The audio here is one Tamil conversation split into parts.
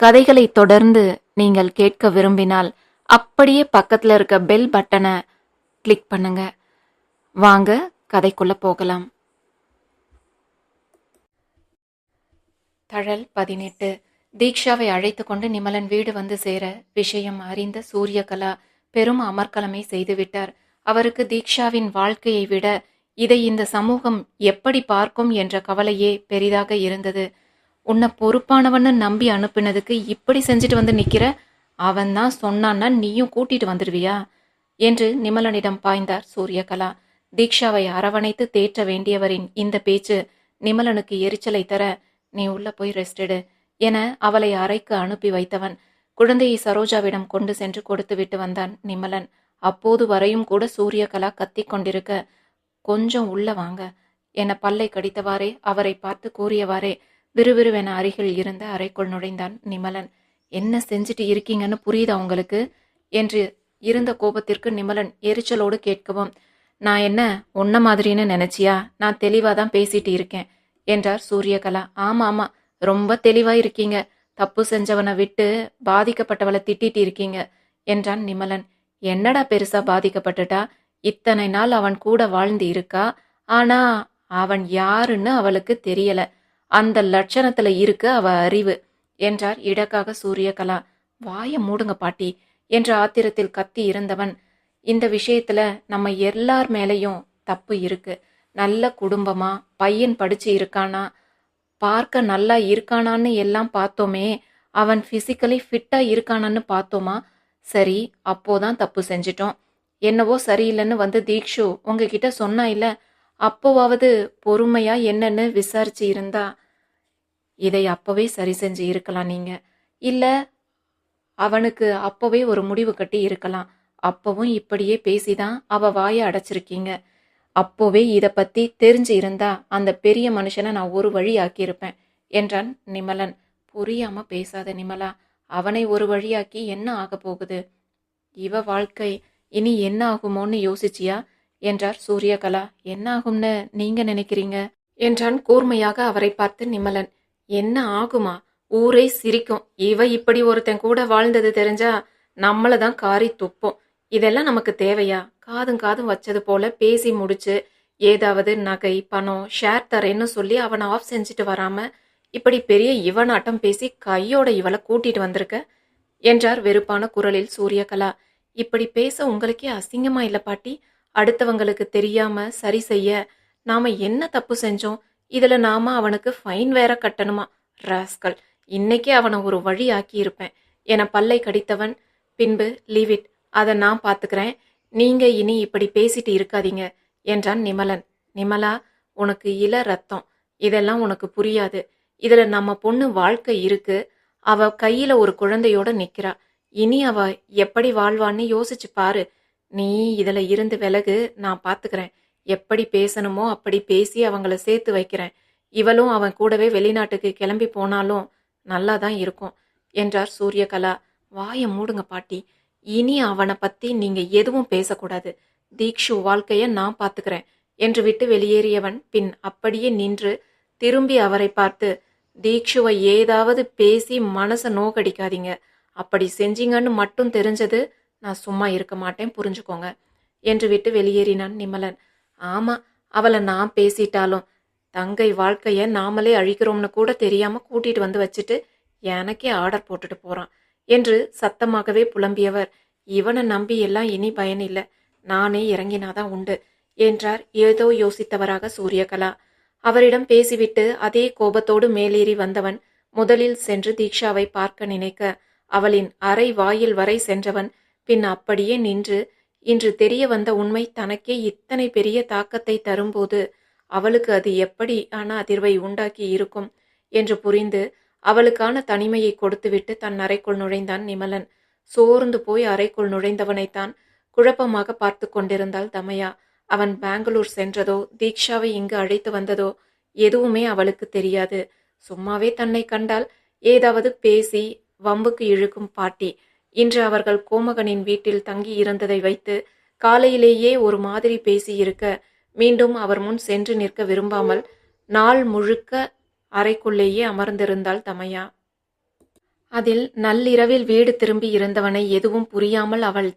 கதைகளை தொடர்ந்து நீங்கள் கேட்க விரும்பினால் அப்படியே பக்கத்தில் இருக்க பெல் பட்டனை கிளிக் பண்ணுங்க. வாங்க கதைக்குள்ள போகலாம். தழல் பதினெட்டு. தீக்ஷாவை அழைத்து கொண்டு நிமலன் வீடு வந்து சேர விஷயம் அறிந்த சூரியகலா பெரும் அமர்க்கலமை செய்துவிட்டார். அவருக்கு தீக்ஷாவின் வாழ்க்கையை விட இதை இந்த சமூகம் எப்படி பார்க்கும் என்ற கவலையே பெரிதாக இருந்தது. உன்னை பொறுப்பானவன்னு நம்பி அனுப்பினதுக்கு இப்படி செஞ்சுட்டு வந்து நிற்கிற அவன் தான் சொன்னான்னா நீயும் கூட்டிட்டு வந்துடுவியா என்று நிமலனிடம் பாய்ந்தார் சூரியகலா. தீக்ஷாவை அரவணைத்து தேற்ற வேண்டியவரின் இந்த பேச்சு நிமலனுக்கு எரிச்சலை தர நீ உள்ள போய் ரெஸ்ட் எடு என அவளை அறைக்கு அனுப்பி வைத்தவன் குழந்தையை சரோஜாவிடம் கொண்டு சென்று கொடுத்துவிட்டு வந்தான் நிமலன். அப்போது வரையும் கூட சூரியகலா கத்திக்கொண்டிருக்க கொஞ்சம் உள்ள வாங்க என பல்லை கடித்தவாறே அவரை பார்த்து கூறியவாறே விறுவிறுவென அருகில் இருந்த அறைக்குள் நுழைந்தான் நிமலன். என்ன செஞ்சுட்டு இருக்கீங்கன்னு புரியுதா உங்களுக்கு? என்று இருந்த கோபத்திற்கு நிமலன் எரிச்சலோடு கேட்கவும் நான் என்ன உன்ன மாதிரின்னு நினைச்சியா? நான் தெளிவாக தான் பேசிட்டு இருக்கேன் என்றார் சூரியகலா. ஆமா ஆமா ரொம்ப தெளிவா இருக்கீங்க. தப்பு செஞ்சவனை விட்டு பாதிக்கப்பட்டவளை திட்டிட்டு இருக்கீங்க என்றான் நிமலன். என்னடா பெருசா பாதிக்கப்பட்டுட்டா? இத்தனை நாள் அவன் கூட வாழ்ந்து இருக்கா? ஆனா அவன் யாருன்னு அவளுக்கு தெரியல. அந்த லட்சணத்துல இருக்கு அவ அறிவு என்றார் இடக்காக சூரியகலா. வாய மூடுங்க பாட்டி என்ற ஆத்திரத்தில் கத்தி இருந்தவன். இந்த விஷயத்துல நம்ம எல்லார் மேலேயும் தப்பு இருக்கு. நல்ல குடும்பமா பையன் படிச்சு இருக்கானா பார்க்க நல்லா இருக்கானான்னு எல்லாம் பார்த்தோமே அவன் ஃபிசிக்கலி ஃபிட்டா இருக்கானான்னு பார்த்தோமா? சரி அப்போதான் தப்பு செஞ்சிட்டோம். என்னவோ சரியில்லைன்னு வந்து தீக்ஷு உங்ககிட்ட சொன்னா இல்லை அப்போவாவது பொறுமையா என்னன்னு விசாரிச்சு இருந்தா இதை அப்பவே சரி செஞ்சு இருக்கலாம் நீங்க. இல்ல அவனுக்கு அப்பவே ஒரு முடிவு கட்டி இருக்கலாம். அப்பவும் இப்படியே பேசிதான் அவ வாயை அடைச்சிருக்கீங்க. அப்போவே இத பத்தி தெரிஞ்சு இருந்தா அந்த பெரிய மனுஷனை நான் ஒரு வழி ஆக்கியிருப்பேன் என்றான் நிமலன். புரியாம பேசாத நிமலா அவனை ஒரு வழியாக்கி என்ன ஆக போகுது? இவ வாழ்க்கை இனி என்ன ஆகுமோன்னு யோசிச்சியா? என்றார் சூரியகலா. என்ன ஆகும்னு நீங்க நினைக்கிறீங்க? என்றான் கூர்மையாக அவரை பார்த்து நிமலன். என்ன ஆகுமா? ஊரே சிரிக்கும். இவ இப்படி ஒருத்தன் கூட வாழ்ந்தது தெரிஞ்சா நம்மள தான் காரி துப்போம். இதெல்லாம் நமக்கு தேவையா? காதும் காதும் வச்சது போல பேசி முடிச்சு ஏதாவது நகை பணம் ஷேர் தரேன்னு சொல்லி அவனை ஆஃப் செஞ்சுட்டு வராம இப்படி பெரிய இவனாட்டம் பேசி கையோட இவளை கூட்டிட்டு வந்திருக்க? என்றார் வெறுப்பான குரலில் சூரியகலா. இப்படி பேச உங்களுக்கே அசிங்கமா இல்ல பாட்டி. அடுத்தவங்களுக்கு தெரியாம சரி செய்ய நாம என்ன தப்பு செஞ்சோம்? இதுல நாம அவனுக்கு ஃபைன் வேற கட்டணுமா? ராஸ்கல் இன்னைக்கே அவனை ஒரு வழி ஆக்கி இருப்பேன் என பல்லை கடித்தவன் பின்பு லீவ் இட் அதை நான் பார்த்துக்கிறேன் நீங்க இனி இப்படி பேசிட்டு இருக்காதீங்க என்றான் நிமலன். நிமலா உனக்கு இள ரத்தம். இதெல்லாம் உனக்கு புரியாது. இதுல நம்ம பொண்ணு வாழ்க்கை இருக்கு. அவ கையில ஒரு குழந்தையோட நிக்கிறா. இனி அவ எப்படி வாழ்வான்னு யோசிச்சு பாரு. நீ இதில் இருந்து விலகு நான் பார்த்துக்கிறேன் எப்படி பேசணுமோ அப்படி பேசி அவங்கள சேர்த்து வைக்கிறேன். இவளும் அவன் கூடவே வெளிநாட்டுக்கு கிளம்பி போனாலும் நல்லா தான் இருக்கும் என்றார் சூரியகலா. வாய மூடுங்க பாட்டி. இனி அவனை பத்தி நீங்க எதுவும் பேசக்கூடாது. தீக்ஷு வாழ்க்கைய நான் பார்த்துக்கிறேன் என்று விட்டு வெளியேறியவன் பின் அப்படியே நின்று திரும்பி அவரை பார்த்து தீக்ஷுவை ஏதாவது பேசி மனசை நோக்கடிக்காதீங்க. அப்படி செஞ்சீங்கன்னு மட்டும் தெரிஞ்சது நான் சும்மா இருக்க மாட்டேன் புரிஞ்சுக்கோங்க என்று விட்டு வெளியேறினான் நிமலன். ஆமா அவளை நான் பேசிட்டாலும் தங்கை வாழ்க்கைய நாமளே அழிக்கிறோம்னு கூட தெரியாம கூட்டிட்டு வந்து வச்சுட்டு எனக்கே ஆர்டர் போட்டுட்டு போறான் என்று சத்தமாகவே புலம்பியவர். இவனை நம்பி எல்லாம் இனி பயன் நானே இறங்கினாதான் உண்டு என்றார் ஏதோ யோசித்தவராக சூரியகலா. அவரிடம் பேசிவிட்டு அதே கோபத்தோடு மேலேறி வந்தவன் முதலில் சென்று தீக்ஷாவை பார்க்க நினைக்க அவளின் அறை வாயில் வரை சென்றவன் பின் அப்படியே நின்று இன்று தெரிய வந்த உண்மை தனக்கே இத்தனை பெரிய தாக்கத்தை தரும்போது அவளுக்கு அது எப்படி ஆன அதிர்வை உண்டாக்கி இருக்கும் என்று புரிந்து அவளுக்கான தனிமையை கொடுத்துவிட்டு தன் அறைக்குள் நுழைந்தான் நிமலன். சோர்ந்து போய் அறைக்குள் நுழைந்தவனைத்தான் குழப்பமாக பார்த்து கொண்டிருந்தாள் தமயா. அவன் பெங்களூர் சென்றதோ தீக்ஷாவை இங்கு அழைத்து வந்ததோ எதுவுமே அவளுக்கு தெரியாது. சும்மாவே தன்னை கண்டால் ஏதாவது பேசி வம்புக்கு இழுக்கும் பாட்டி இன்று அவர்கள் கோமகனின் வீட்டில் தங்கி இருந்ததை வைத்து காலையிலேயே ஒரு மாதிரி பேசியிருக்க மீண்டும் அவர் முன் சென்று நிற்க விரும்பாமல் நாள் முழுக்க அறைக்குள்ளேயே அமர்ந்திருந்தாள் தமையா. அதில் நள்ளிரவில் வீடு திரும்பி இருந்தவனை எதுவும் புரியாமல் அவள்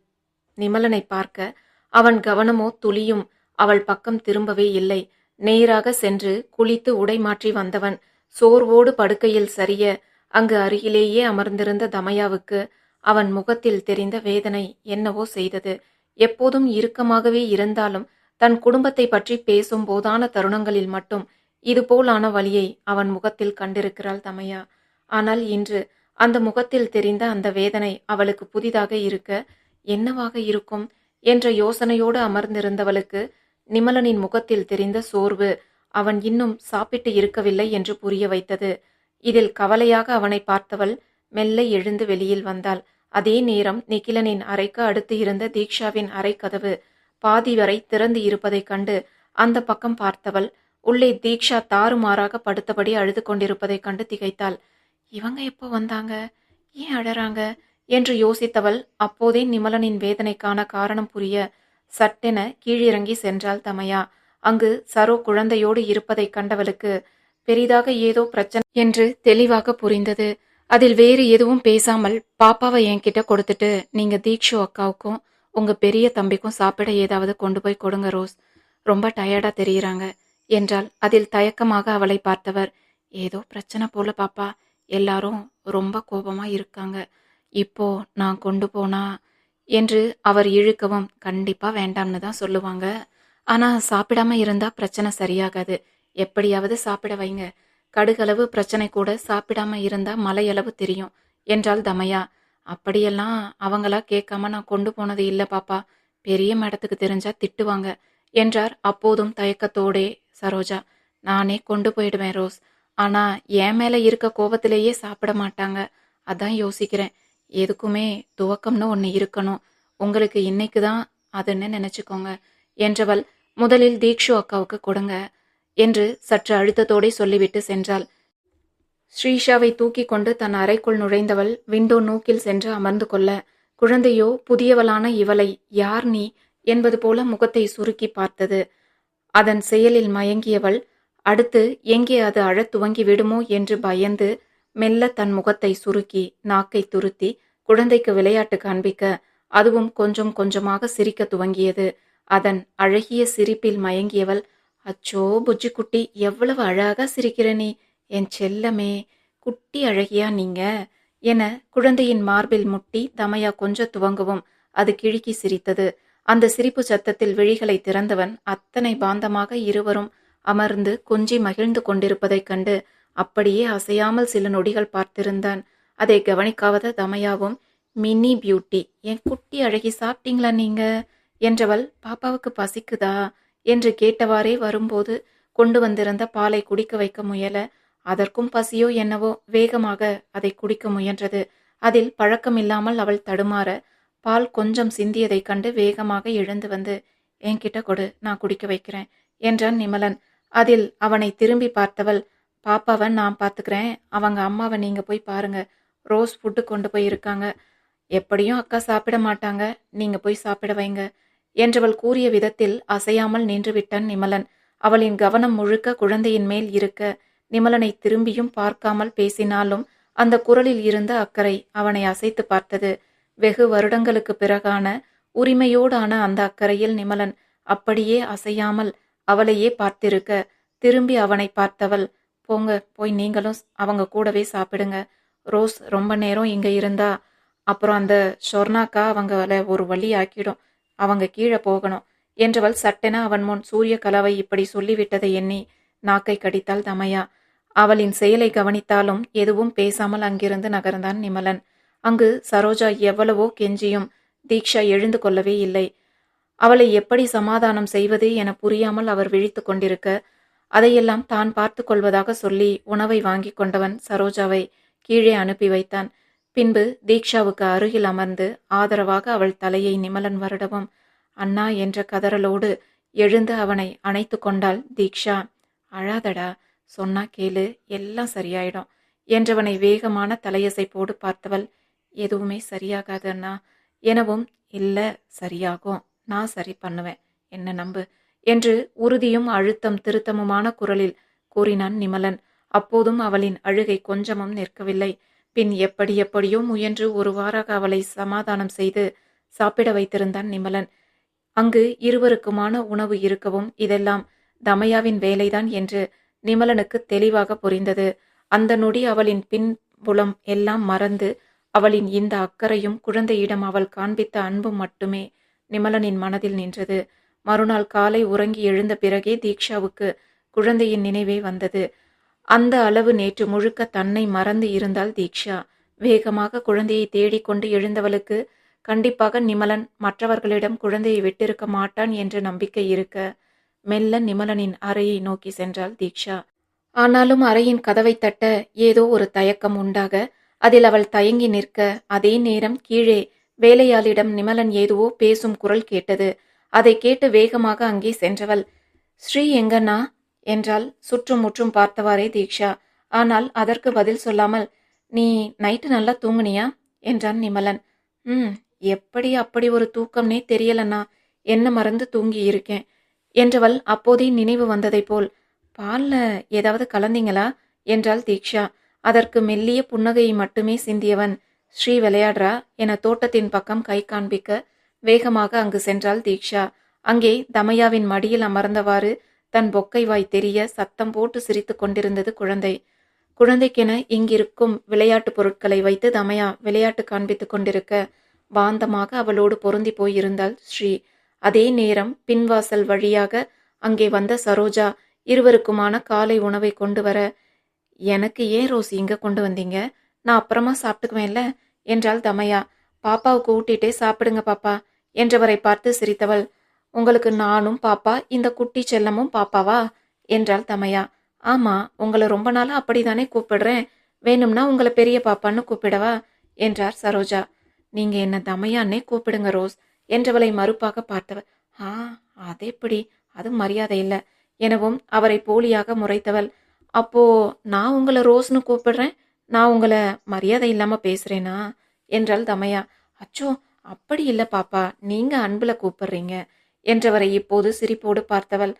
நிமலனை பார்க்க அவன் கவனமோ துளியும் அவள் பக்கம் திரும்பவே இல்லை. நேராக சென்று குளித்து உடை மாற்றி வந்தவன் சோர்வோடு படுக்கையில் சரிய அங்கு அருகிலேயே அமர்ந்திருந்த தமயாவுக்கு அவன் முகத்தில் தெரிந்த வேதனை என்னவோ செய்தது. எப்போதும் இறுக்கமாகவே இருந்தாலும் தன் குடும்பத்தை பற்றி பேசும் போதான தருணங்களில் மட்டும் இதுபோலான வழியை அவன் முகத்தில் கண்டிருக்கிறாள் தமையா. ஆனால் இன்று அந்த முகத்தில் தெரிந்த அந்த வேதனை அவளுக்கு புதிதாக இருக்க என்னவாக இருக்கும் என்ற யோசனையோடு அமர்ந்திருந்தவளுக்கு நிமலனின் முகத்தில் தெரிந்த சோர்வு அவன் இன்னும் சாப்பிட்டு இருக்கவில்லை என்று புரிய வைத்தது. இதில் கவலையாக அவனை பார்த்தவள் மெல்ல எழுந்து வெளியில் வந்தாள். அதே நேரம் நிகிலனின் அறைக்கு அடுத்து இருந்த தீக்ஷாவின் அறை கதவு பாதி வரை திறந்து இருப்பதைக் கண்டு அந்த பக்கம் பார்த்தவள் உள்ளே தீக்ஷா தாறுமாறாக படுத்தபடி அழுது கொண்டிருப்பதைக் கண்டு திகைத்தாள். இவங்க எப்போ வந்தாங்க? ஏன் அழறாங்க? என்று யோசித்தவள் அப்போதே நிமலனின் வேதனைக்கான காரணம் புரிய சட்டென கீழிறங்கி சென்றாள் தமையா. அங்கு சரோ குழந்தையோடு இருப்பதைக் கண்டவளுக்கு பெரிதாக ஏதோ பிரச்சனை என்று தெளிவாக புரிந்தது. அதில் வேறு எதுவும் பேசாமல் பாப்பாவை என்கிட்ட கொடுத்துட்டு நீங்க தீக்ஷு அக்காவுக்கும் உங்க பெரிய தம்பிக்கும் சாப்பிட ஏதாவது கொண்டு போய் கொடுங்க ரோஸ். ரொம்ப டயர்டா தெரியுறாங்க என்றால் அதில் தயக்கமாக அவளை பார்த்தவர் ஏதோ பிரச்சனை போல பாப்பா. எல்லாரும் ரொம்ப கோபமா இருக்காங்க. இப்போ நான் கொண்டு போனா? என்று அவர் இழுக்கவும் கண்டிப்பா வேண்டாம்னு தான் சொல்லுவாங்க. ஆனா சாப்பிடாம இருந்தா பிரச்சனை சரியாகாது. எப்படியாவது சாப்பிட வைங்க. கடுகளவு பிரச்சனை கூட சாப்பிடாம இருந்தா மலையளவு தெரியும். என்றாள் தமையா. அப்படியெல்லாம் அவங்களா கேட்காம நான் கொண்டு போனது இல்ல பாப்பா. பெரிய மேடத்துக்கு தெரிஞ்சா திட்டுவாங்க என்றார் அப்போதும் தயக்கத்தோடே சரோஜா. நானே கொண்டு போயிடுவேன் ரோஸ். ஆனா என் மேல இருக்க கோபத்திலேயே சாப்பிட மாட்டாங்க. அதான் யோசிக்கிறேன். எதுக்குமே துவக்கம்னு ஒன்று இருக்கணும். உங்களுக்கு இன்னைக்கு தான் அதுன்னு நினைச்சுக்கோங்க என்றவள். முதலில் தீக்ஷு அக்காவுக்கு கொடுங்க. என்று சற்று அழுத்தத்தோடே சொல்லிவிட்டு சென்றாள். ஸ்ரீஷாவை தூக்கி கொண்டு தன் அறைக்குள் நுழைந்தவள் விண்டோ நோக்கில் சென்று அமர்ந்து கொள்ள குழந்தையோ புதியவளான இவளை யார் நீ? என்பது போல முகத்தை சுருக்கி பார்த்தது. அதன் செயலில் மயங்கியவள் அடுத்து எங்கே அது அழத் துவங்கி விடுமோ என்று பயந்து மெல்ல தன் முகத்தை சுருக்கி நாக்கை துருத்தி குழந்தைக்கு விளையாட்டு காண்பிக்க அதுவும் கொஞ்சம் கொஞ்சமாக சிரிக்க துவங்கியது. அதன் அழகிய சிரிப்பில் மயங்கியவள் அச்சோ புஜ்ஜி குட்டி எவ்வளவு அழகா சிரிக்கிற நீ. என் செல்லமே குட்டி அழகியா நீங்க. என குழந்தையின் மார்பில் முட்டி தமையா கொஞ்ச துவங்கவும். அது கிழுக்கி சிரித்தது. அந்த சிரிப்பு சத்தத்தில் விழிகளை திறந்தவன் அத்தனை பாந்தமாக இருவரும் அமர்ந்து கொஞ்சி மகிழ்ந்து கொண்டிருப்பதைக் கண்டு அப்படியே அசையாமல் சில நொடிகள் பார்த்திருந்தான். அதை கவனிக்காவத தமையாவும் மினி பியூட்டி என் குட்டி அழகி சாப்பிட்டீங்களா நீங்க? என்றவள் பாப்பாவுக்கு பசிக்குதா? என்று கேட்டவாறே வரும்போது கொண்டு வந்திருந்த பாலை குடிக்க வைக்க முயல அதற்கும் பசியோ என்னவோ வேகமாக அதை குடிக்க முயன்றது. அதில் பழக்கமில்லாமல் அவள் தடுமாற பால் கொஞ்சம் சிந்தியதைக் கண்டு வேகமாக எழுந்து வந்து என்கிட்ட கொடு நான் குடிக்க வைக்கிறேன் என்றான் நிமலன். அதில் அவனை திரும்பி பார்த்தவள் பாப்பாவை நான் பார்த்துக்கிறேன் அவங்க அம்மாவை நீங்க போய் பாருங்க. ரோஸ் ஃபுட்டு கொண்டு போய் இருக்காங்க எப்படியும் அக்கா சாப்பிட மாட்டாங்க. நீங்க போய் சாப்பிட வைங்க. என்றவள் கூறிய விதத்தில் அசையாமல் நின்றுவிட்டான் நிமலன். அவளின் கவனம் முழுக்க குழந்தையின் மேல் இருக்க நிமலனை திரும்பியும் பார்க்காமல் பேசினாலும் அந்த குரலில் இருந்த அக்கறை அவனை அசைத்து பார்த்தது. வெகு வருடங்களுக்கு பிறகான உரிமையோடான அந்த அக்கறையில் நிமலன் அப்படியே அசையாமல் அவளையே பார்த்திருக்க திரும்பி அவனை பார்த்தவள் போங்க போய் நீங்களும் அவங்க கூடவே சாப்பிடுங்க. ரோஸ் ரொம்ப நேரம் இங்கே இருந்தா அப்புறம் அந்த ஷொர்னாக்கா அவங்கள ஒரு வழி ஆக்கிடும். அவங்க கீழே போகணும் என்றவள் சட்டென அவன் முன் சூரிய கலவை இப்படி சொல்லிவிட்டதை எண்ணி நாக்கை கடித்தாள் தமையா. அவளின் செயலை கவனித்தாலும் எதுவும் பேசாமல் அங்கிருந்து நகர்ந்தான் நிமலன். அங்கு சரோஜா எவ்வளவோ கெஞ்சியும் தீக்ஷா எழுந்து கொள்ளவே இல்லை. அவளை எப்படி சமாதானம் செய்வது என புரியாமல் அவர் விழித்து கொண்டிருக்க அதையெல்லாம் தான் பார்த்து கொள்வதாக சொல்லி உணவை வாங்கி கொண்டவன் சரோஜாவை கீழே அனுப்பி வைத்தான். பின்பு தீக்ஷாவுக்கு அருகில் அமர்ந்து ஆதரவாக அவள் தலையை நிமலன் வருடவும் அண்ணா என்ற கதறலோடு எழுந்து அவனை அணைத்து கொண்டாள் தீக்ஷா. அழாதடா சொன்னா கேளு எல்லாம் சரியாயிடும் என்றவனை வேகமான தலையசைப்போடு பார்த்தவள் எதுவுமே சரியாகாது அண்ணா எனவும் இல்ல சரியாகும் நான் சரி பண்ணுவேன் என்ன நம்பு என்று உறுதியும் அழுத்தம் திருத்தமுமான குரலில் கூறினான் நிமலன். அப்போதும் அவளின் அழுகை கொஞ்சமும் நிற்கவில்லை. பின் எப்படி எப்படியோ முயன்று ஒரு வாராக அவளை சமாதானம் செய்து சாப்பிட வைத்திருந்தான் நிமலன். அங்கு இருவருக்குமான உணவு இருக்கவும் இதெல்லாம் தமயாவின் வேலைதான் என்று நிமலனுக்கு தெளிவாக புரிந்தது. அந்த நொடி அவளின் பின்புலம் எல்லாம் மறந்து அவளின் இந்த அக்கறையும் குழந்தையிடம் அவள் காண்பித்த அன்பும் மட்டுமே நிமலனின் மனதில் நின்றது. மறுநாள் காலை உறங்கி எழுந்த பிறகே தீக்ஷாவுக்கு குழந்தையின் நினைவே வந்தது. அந்த அளவு நேற்று முழுக்க தன்னை மறந்து இருந்தால் தீக்ஷா. வேகமாக குழந்தையை தேடிக்கொண்டு எழுந்தவளுக்கு கண்டிப்பாக நிமலன் மற்றவர்களிடம் குழந்தையை விட்டிருக்க மாட்டான் என்ற நம்பிக்கை இருக்க மெல்ல நிமலனின் அறையை நோக்கி சென்றாள் தீக்ஷா. ஆனாலும் அறையின் கதவை தட்ட ஏதோ ஒரு தயக்கம் உண்டாக அதில் அவள் தயங்கி நிற்க அதே நேரம் கீழே வேலையாளிடம் நிமலன் ஏதுவோ பேசும் குரல் கேட்டது. அதை கேட்டு வேகமாக அங்கே சென்றவள் ஸ்ரீ எங்கண்ணா என்றால் சுற்றும் முற்றும் பார்த்தவாறே தீக்ஷா. ஆனால் அதற்கு பதில் சொல்லாமல் நீ நைட்டு நல்லா தூங்குனியா? என்றான் நிமலன். ம் எப்படி அப்படி ஒரு தூக்கம்னே தெரியலண்ணா. என்ன மறந்து தூங்கி இருக்கேன் என்றவள் அப்போதே நினைவு வந்ததைப் போல் பால்ல ஏதாவது கலந்தீங்களா? என்றாள் தீக்ஷா. அதற்கு மெல்லிய புன்னகையை மட்டுமே சிந்தியவன் ஸ்ரீ விளையாடுறா? என தோட்டத்தின் பக்கம் கை காண்பிக்க வேகமாக அங்கு சென்றாள் தீக்ஷா. அங்கே தமையாவின் மடியில் அமர்ந்தவாறு தன் பொக்கை வாய் தெரிய சத்தம் போட்டு சிரித்து கொண்டிருந்தது குழந்தை. குழந்தைக்கென இங்கிருக்கும் விளையாட்டுப் பொருட்களை வைத்து தமயா விளையாட்டு காண்பித்துக் கொண்டிருக்க பாந்தமாக அவளோடு பொருந்தி போயிருந்தாள் ஸ்ரீ. அதே நேரம் பின்வாசல் வழியாக அங்கே வந்த சரோஜா இருவருக்குமான காலை உணவை கொண்டு வர எனக்கு ஏன் ரோஸ் இங்க கொண்டு வந்தீங்க? நான் அப்புறமா சாப்பிட்டுக்குவேன்ல? என்றாள் தமயா. பாப்பாவுக்கு ஊட்டிட்டே சாப்பிடுங்க பாப்பா என்றவரை பார்த்து சிரித்தவள். உங்களுக்கு நானும் பாப்பா இந்த குட்டி செல்லமும் பாப்பாவா? என்றாள் தமையா. ஆமா உங்களை ரொம்ப நாளா அப்படிதானே கூப்பிடுறேன். வேணும்னா உங்களை பெரிய பாப்பான்னு கூப்பிடவா? என்றார் சரோஜா. நீங்க என்ன தமையான்னே கூப்பிடுங்க ரோஸ் என்றவளை மறுப்பாக பார்த்தவள் ஆ அது எப்படி அது மரியாதை இல்லை. எனவும் அவரை போலியாக முறைத்தவள். அப்போ நான் உங்களை ரோஸ்னு கூப்பிடுறேன்? நான் உங்களை மரியாதை இல்லாம பேசுறேனா? என்றாள் தமையா. அச்சோ அப்படி இல்லை பாப்பா. நீங்க அன்புல கூப்பிடுறீங்க. என்றவரை இப்போது சிரிப்போடு பார்த்தவள்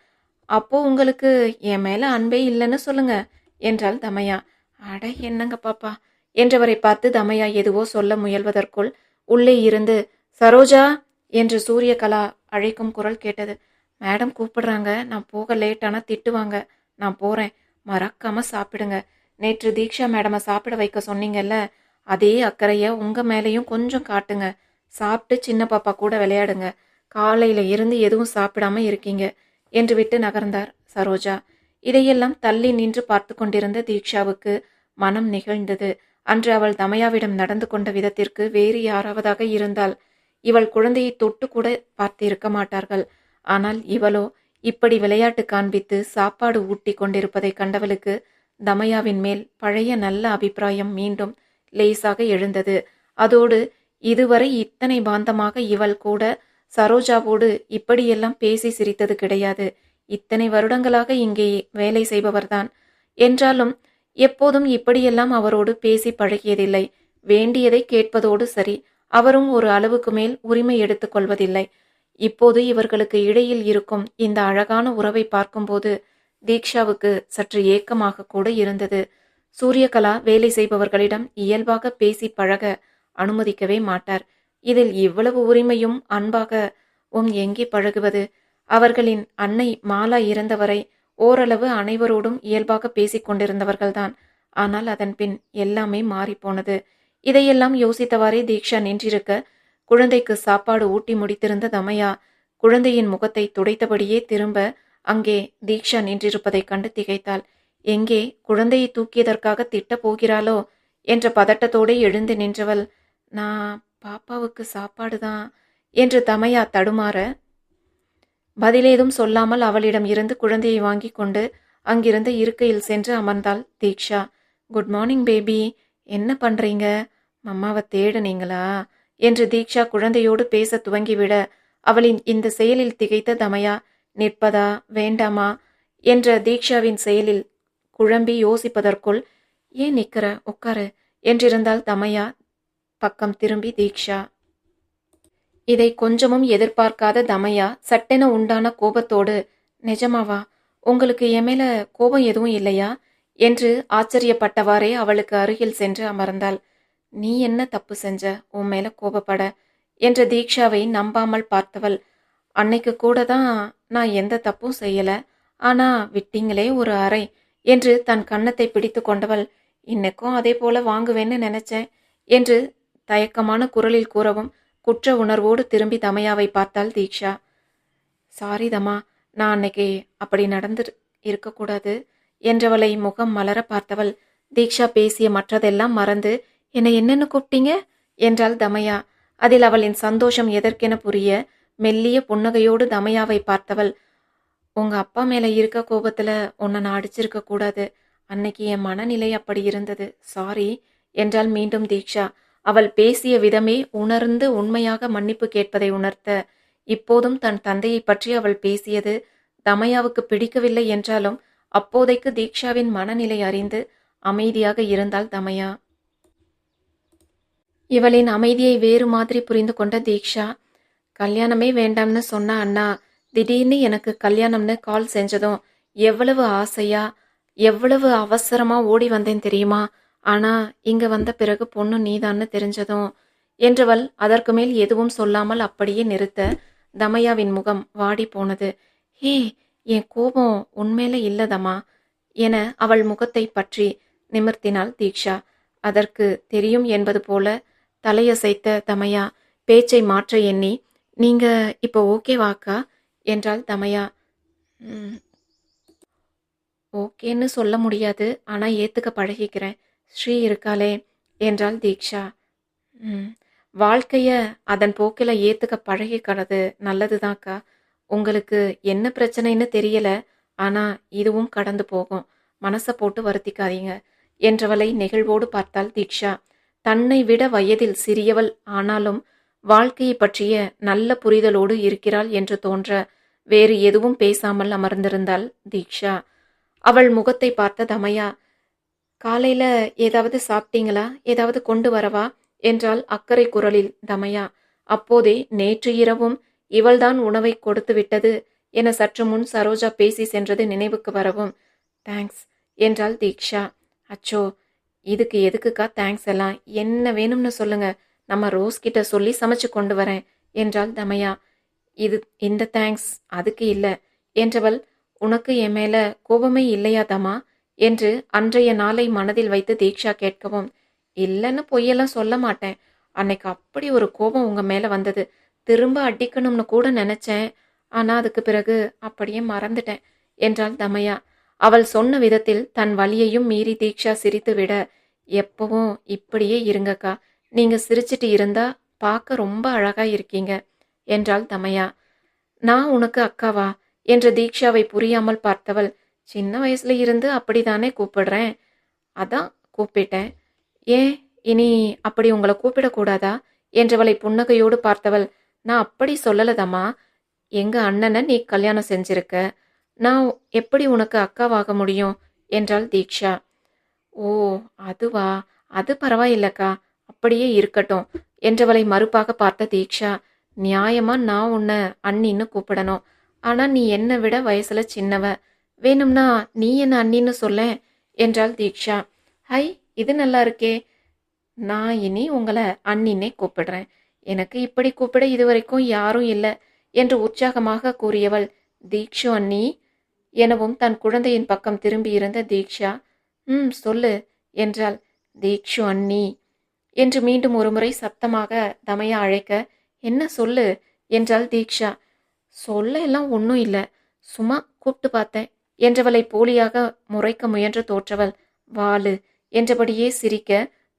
அப்போ உங்களுக்கு என் மேல அன்பே இல்லைன்னு சொல்லுங்க என்றாள் தமையா. அட என்னங்க பாப்பா என்றவரை பார்த்து தமையா எதுவோ சொல்ல முயல்வதற்குள் உள்ளே இருந்து சரோஜா என்று சூரியகலா அழைக்கும் குரல் கேட்டது. மேடம் கூப்பிடுறாங்க நான் போக லேட்டானா திட்டுவாங்க நான் போறேன் மறக்காம சாப்பிடுங்க. நேற்று தீக்ஷா மேடமை சாப்பிட வைக்க சொன்னீங்கல்ல அதே அக்கறைய உங்க மேலேயும் கொஞ்சம் காட்டுங்க. சாப்பிட்டு சின்ன பாப்பா கூட விளையாடுங்க காலையில இருந்து எதுவும் சாப்பிடாம இருக்கீங்க என்று விட்டு நகர்ந்தார் சரோஜா. இதையெல்லாம் தள்ளி நின்று பார்த்து கொண்டிருந்த தீக்ஷாவுக்கு மனம் நிகழ்ந்தது. அன்று அவள் தமையாவிடம் நடந்து கொண்ட விதத்திற்கு வேறு யாராவதாக இருந்தால் இவள் குழந்தையை தொட்டு கூட பார்த்து இருக்க மாட்டார்கள். ஆனால் இவளோ இப்படி விளையாட்டு காண்பித்து சாப்பாடு ஊட்டி கொண்டிருப்பதை கண்டவளுக்கு தமயாவின் மேல் பழைய நல்ல அபிப்பிராயம் மீண்டும் லேசாக எழுந்தது. அதோடு இதுவரை இத்தனை பாந்தமாக இவள் கூட சரோஜாவோடு இப்படியெல்லாம் பேசி சிரித்தது கிடையாது. இத்தனை வருடங்களாக இங்கே வேலை செய்பவர்தான். என்றாலும் எப்போதும் இப்படியெல்லாம் அவரோடு பேசி பழகியதில்லை. வேண்டியதை கேட்பதோடு சரி அவரும் ஒரு அளவுக்கு மேல் உரிமை எடுத்துக் கொள்வதில்லை. இப்போது இவர்களுக்கு இடையில் இருக்கும் இந்த அழகான உறவை பார்க்கும்போது தீக்ஷாவுக்கு சற்று ஏக்கமாக கூட இருந்தது. சூரியகலா வேலை செய்பவர்களிடம் இயல்பாக பேசி பழக அனுமதிக்கவே மாட்டார். இதில் இவ்வளவு உரிமையும் அன்பாக உம் எங்கே பழகுவது? அவர்களின் அன்னை மாலா இறந்தவரை ஓரளவு அனைவரோடும் இயல்பாக பேசிக் கொண்டிருந்தவர்கள்தான். ஆனால் அதன் பின் எல்லாமே மாறிப்போனது இதையெல்லாம் யோசித்தவாறே தீக்ஷா நின்றிருக்க குழந்தைக்கு சாப்பாடு ஊட்டி முடித்திருந்த தமையா குழந்தையின் முகத்தை துடைத்தபடியே திரும்ப அங்கே தீக்ஷா நின்றிருப்பதைக் கண்டு திகைத்தாள். எங்கே குழந்தையை தூக்கியதற்காக திட்டப் போகிறாளோ என்ற பதட்டத்தோடு எழுந்து நின்றவள் நான் பாப்பாவுக்கு சாப்பாடு தான் என்று தமையா தடுமாற பதிலேதும் சொல்லாமல் அவளிடம் இருந்து குழந்தையை வாங்கி கொண்டு அங்கிருந்த இருக்கையில் சென்று அமர்ந்தாள் தீக்ஷா. Good morning baby. என்ன பண்றீங்க? மம்மாவை தேடுனீங்களா? என்று தீக்ஷா குழந்தையோடு பேச துவங்கிவிட அவளின் இந்த செயலில் திகைத்த தமையா நிற்பதா? வேண்டாமா? என்ற தீக்ஷாவின் செயலில் குழம்பி யோசிப்பதற்குள் ஏன் நிற்கிற உட்காரு என்றிருந்தால் தமையா பக்கம் திரும்பி தீக்ஷா. இதை கொஞ்சமும் எதிர்பார்க்காத தமையா சட்டென உண்டான கோபத்தோடு நிஜமாவா? உங்களுக்கு என் மேல கோபம் எதுவும் இல்லையா? என்று ஆச்சரியப்பட்டவாறே அவளுக்கு அருகில் சென்று அமர்ந்தாள். நீ என்ன தப்பு செஞ்ச? உன் மேல கோபப்பட? என்ற தீக்ஷாவை நம்பாமல் பார்த்தவள். அன்னைக்கு கூட தான் நான் எந்த தப்பும் செய்யல. ஆனா விட்டீங்களே ஒரு அறை என்று தன் கன்னத்தை பிடித்து கொண்டவள். இன்னைக்கும் அதே போல வாங்குவேன்னு நினைச்சேன் என்று தயக்கமான குரலில் கூறவும் குற்ற உணர்வோடு திரும்பி தமையாவை பார்த்தாள் தீக்ஷா. சாரி தமா நான் அன்னைக்கு அப்படி நடந்து இருக்கக்கூடாது என்றவளை முகம் மலர பார்த்தவள் தீக்ஷா பேசிய மற்றதெல்லாம் மறந்து என்னை என்னென்னு கூப்பிட்டீங்க? என்றாள் தமையா. அதில் அவளின் சந்தோஷம் எதற்கென புரிய மெல்லிய புன்னகையோடு தமையாவை பார்த்தவள் உங்க அப்பா மேல இருக்க கோபத்துல உன்னை நான் அடிச்சிருக்க கூடாது. அன்னைக்கு என் மனநிலை அப்படி இருந்தது. சாரி என்றால் மீண்டும் தீக்ஷா. அவள் பேசிய விதமே உணர்ந்து உண்மையாக மன்னிப்பு கேட்பதை உணர்த்த. இப்போதும் தன் தந்தையை பற்றி அவள் பேசியது தமயாவுக்கு பிடிக்கவில்லை என்றாலும் அப்போதைக்கு தீக்ஷாவின் மனநிலை அறிந்து அமைதியாக இருந்தாள் தமயா. இவளின் அமைதியை வேறு மாதிரி புரிந்து கொண்ட தீக்ஷா கல்யாணமே வேண்டாம்னு சொன்ன அண்ணா திடீர்னு எனக்கு கல்யாணம்னு கால் செஞ்சதும் எவ்வளவு ஆசையா எவ்வளவு அவசரமா ஓடி வந்தேன் தெரியுமா? ஆனா இங்க வந்த பிறகு பொண்ணு நீதான்னு தெரிஞ்சதும் என்றவள் அதற்கு மேல் எதுவும் சொல்லாமல் அப்படியே நிறுத்த தமயாவின் முகம் வாடி போனது. ஹே என் கோபம் உண்மையில இல்லதம்மா என அவள் முகத்தை பற்றி நிமிர்த்தினாள் தீக்ஷா. அதற்கு தெரியும் என்பது போல தலையசைத்த தமயா பேச்சை மாற்ற எண்ணி நீங்க இப்போ ஓகேவாக்கா என்றாள் தமையா. ஓகேன்னு சொல்ல முடியாது ஆனா ஏத்துக்க பழகிக்கிறேன். ஸ்ரீ இருக்காளே என்றாள் தீக்ஷா. "ம், வாழ்க்கைய அதன் போக்கில் ஏத்துக்க பழகிக்கிறது நல்லதுதான்க்கா. உங்களுக்கு என்ன பிரச்சனைன்னு தெரியல ஆனா இதுவும் கடந்து போகும். மனசை போட்டு வருத்திக்காதீங்க என்றவளை நெகிழ்வோடு பார்த்தாள் தீக்ஷா. தன்னை விட வயதில் சிறியவள் ஆனாலும் வாழ்க்கையை பற்றிய நல்ல புரிதலோடு இருக்கிறாள் என்று தோன்ற வேறு எதுவும் பேசாமல் அமர்ந்திருந்தாள் தீக்ஷா. அவள் முகத்தை பார்த்த தமையா காலையில ஏதாவது சாப்பிட்டீங்களா? ஏதாவது கொண்டு வரவா? என்றால் அக்கறை குரலில் தமையா. அப்போதே நேற்று இரவும் இவள்தான் உணவை கொடுத்து விட்டது என சற்று முன் சரோஜா பேசி சென்றது நினைவுக்கு வரவும். தேங்க்ஸ் என்றாள் தீக்ஷா. அச்சோ இதுக்கு எதுக்குக்கா தேங்க்ஸ் எல்லாம்? என்ன வேணும்னு சொல்லுங்க. நம்ம ரோஸ் கிட்ட சொல்லி சமைச்சு கொண்டு வரேன் என்றாள் தமையா. இது இந்த தேங்க்ஸ் அதுக்கு இல்லை என்றவள். உனக்கு என் மேல கோபமே இல்லையா தமா? என்று அன்றைய நாளை மனதில் வைத்து தீக்ஷா கேட்கவும் இல்லைன்னு பொய்யெல்லாம் சொல்ல மாட்டேன். அன்னைக்கு அப்படி ஒரு கோபம் உங்கள் மேலே வந்தது. திரும்ப அடிக்கணும்னு கூட நினைச்சேன். ஆனால் அதுக்கு பிறகு அப்படியே மறந்துட்டேன் என்றாள் தமயா. அவள் சொன்ன விதத்தில் தன் வழியையும் மீறி தீக்ஷா சிரித்து விட எப்பவும் இப்படியே இருங்கக்கா நீங்கள் சிரிச்சிட்டு இருந்தா பார்க்க ரொம்ப அழகா இருக்கீங்க என்றாள் தமயா. நான் உனக்கு அக்காவா என்ற தீக்ஷாவை புரியாமல் பார்த்தவள் சின்ன வயசுல இருந்து அப்படிதானே கூப்பிடுறேன். அதான் கூப்பிட்டேன். ஏன்? இனி அப்படி உங்களை கூப்பிடக்கூடாதா? என்றவளை புன்னகையோடு பார்த்தவள் நான் அப்படி சொல்லலதம்மா. எங்க அண்ணனை நீ கல்யாணம் செஞ்சிருக்க. நான் எப்படி உனக்கு அக்காவாக முடியும்? என்றாள் தீக்ஷா. ஓ அதுவா? அது பரவாயில்லக்கா. அப்படியே இருக்கட்டும் என்றவளை மறுப்பாக பார்த்த தீக்ஷா. நியாயமா நான் உன்னை அண்ணின்னு கூப்பிடணும். ஆனா நீ என்னை விட வயசுல சின்னவ. வேணும்னா நீ என்ன அண்ணின்னு சொல்லேன் என்றாள் தீக்ஷா. ஹை இது நல்லா இருக்கே. நான் இனி உங்களை அண்ணின்னே கூப்பிடுறேன். எனக்கு இப்படி கூப்பிட இதுவரைக்கும் யாரும் இல்லை என்று உற்சாகமாக கூறியவள் தீக்ஷு அண்ணி எனவும் தன் குழந்தையின் பக்கம் திரும்பியிருந்த தீக்ஷா. ம் சொல்லு என்றாள் தீக்ஷு அண்ணி என்று மீண்டும் ஒருமுறை சத்தமாக தமையா அழைக்க. என்ன சொல்லு என்றாள் தீக்ஷா. சொல்ல எல்லாம் ஒன்றும் இல்லை. சும்மா கூப்பிட்டு பார்த்தேன். என்றவளை போலியாக முறைக்க முயன்ற தோற்றவள். வாலு என்றபடியே சிரிக்க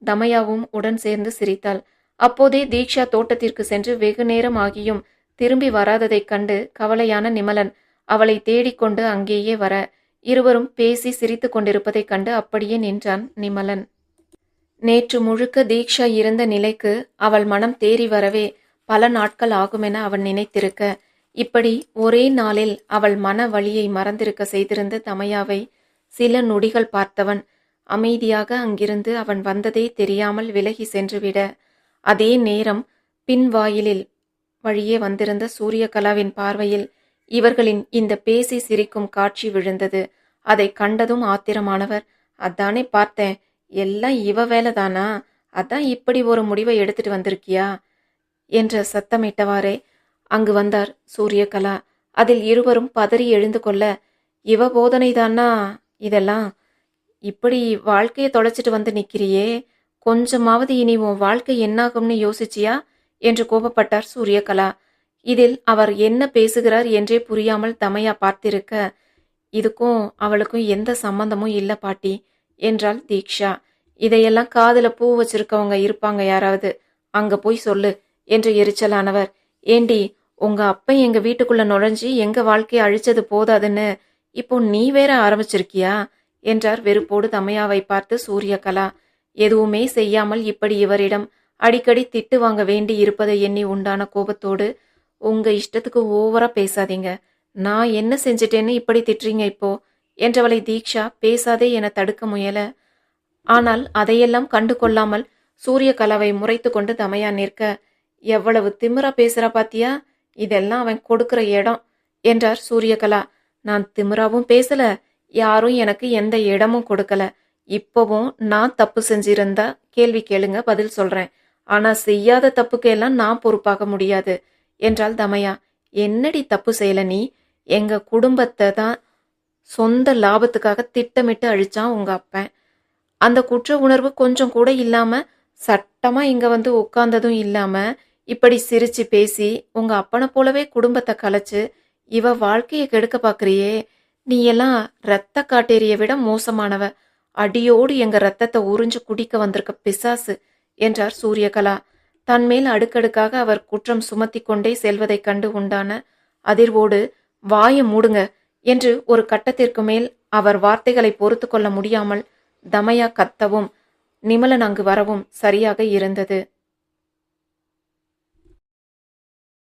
தமயாவும் உடன் சேர்ந்து சிரித்தாள். அப்போதே தீக்ஷா தோட்டத்திற்கு சென்று வெகு நேரம் ஆகியும் திரும்பி வராததைக் கண்டு கவலையான நிமலன் அவளை தேடிக்கொண்டு அங்கேயே வர இருவரும் பேசி சிரித்து கொண்டிருப்பதைக் கண்டு அப்படியே நின்றான் நிமலன். நேற்று முழுக்க தீக்ஷா இருந்த நிலைக்கு அவள் மனம் தேறி வரவே பல நாட்கள் ஆகுமென அவன் நினைத்திருக்க இப்படி ஒரே நாளில் அவள் மன வழியை மறந்திருக்க செய்திருந்த தமையாவை சில நொடிகள் பார்த்தவன் அமைதியாக அங்கிருந்து அவன் வந்ததே தெரியாமல் விலகி சென்றுவிட அதே நேரம் பின்வாயிலில் வழியே வந்திருந்த சூரியகலாவின் பார்வையில் இவர்களின் இந்த பேசி சிரிக்கும் காட்சி விழுந்தது. அதை கண்டதும் ஆத்திரமானவர் அதானே பார்த்தேன் எல்லாம் இவ வேலைதானா? அதான் இப்படி ஒரு முடிவை எடுத்துட்டு வந்திருக்கியா? என்ற சத்தமிட்டவாறே அங்கு வந்தார் சூரியகலா. அதில் இருவரும் பதறி எழுந்து கொள்ள இவ போதனைதானா? இதெல்லாம் இப்படி வாழ்க்கையை தொலைச்சிட்டு வந்து நிக்கிறியே. கொஞ்சமாவது இனி உன் வாழ்க்கை என்னாகும்னு யோசிச்சியா? என்று கோபப்பட்டார் சூரியகலா. இதில் அவர் என்ன பேசுகிறார் என்றே புரியாமல் தமையா பார்த்திருக்க இதுக்கும் அவளுக்கும் எந்த சம்பந்தமும் இல்லை பாட்டி என்றாள் தீக்ஷா. இதையெல்லாம் காதில் பூ வச்சிருக்கவங்க இருப்பாங்க யாராவது. அங்க போய் சொல்லு என்று எரிச்சலானவர். ஏண்டி உங்க அப்பன் எங்க வீட்டுக்குள்ள நுழைஞ்சு எங்க வாழ்க்கையை அழிச்சது போதாதுன்னு இப்போ நீ வேற ஆரம்பிச்சிருக்கியா? என்றார் வெறுப்போடு தமையாவை பார்த்து சூரியகலா. எதுவுமே செய்யாமல் இப்படி இவரிடம் அடிக்கடி திட்டு வாங்க வேண்டி இருப்பதை எண்ணி உண்டான கோபத்தோடு உங்க இஷ்டத்துக்கு ஓவரா பேசாதீங்க. நான் என்ன செஞ்சிட்டேன்னு இப்படி திட்டுறீங்க இப்போ? என்றவளை தீக்ஷா பேசாதே என தடுக்க முயல. ஆனால் அதையெல்லாம் கண்டு கொள்ளாமல் சூரியகலாவை முறைத்து கொண்டு தமையா நிற்க எவ்வளவு திமிரா பேசுறா பாத்தியா? இதெல்லாம் அவன் கொடுக்கிற இடம் என்றார் சூரியகலா. நான் திமிராவும் பேசல யாரும் எனக்கு எந்த இடமும் கொடுக்கல. இப்பவும் நான் தப்பு செஞ்சிருந்தா கேள்வி கேளுங்க பதில் சொல்றேன். ஆனா செய்யாத தப்புக்கு எல்லாம் நான் பொறுப்பாக முடியாது என்றாள் தமையா. என்னடி தப்பு செய்யல நீ? எங்க குடும்பத்தை தான் சொந்த லாபத்துக்காக திட்டமிட்டு அழிச்சான் உங்க அப்பன். அந்த குற்ற உணர்வு கொஞ்சம் கூட இல்லாம சட்டமா இங்க வந்து உட்கார்ந்ததும் இல்லாம இப்படி சிரிச்சு பேசி உங்க அப்பனை போலவே குடும்பத்தை கலைச்சு இவ வாழ்க்கையை கெடுக்க பாக்குறியே. நீ எல்லாம் ரத்த காட்டேரிய விட மோசமானவ. அடியோடு எங்க ரத்தத்தை உறிஞ்சு குடிக்க வந்திருக்க பிசாசு என்றார் சூரியகலா. தன்மேல் அடுக்கடுக்காக அவர் குற்றம் சுமத்தி கொண்டே செல்வதைக் கண்டு உண்டான அதிர்வோடு வாய மூடுங்க என்று ஒரு கட்டத்திற்கு மேல் அவர் வார்த்தைகளை பொறுத்து கொள்ள முடியாமல் தமையா கத்தவும் நிமலன் அங்கு வரவும் சரியாக இருந்தது.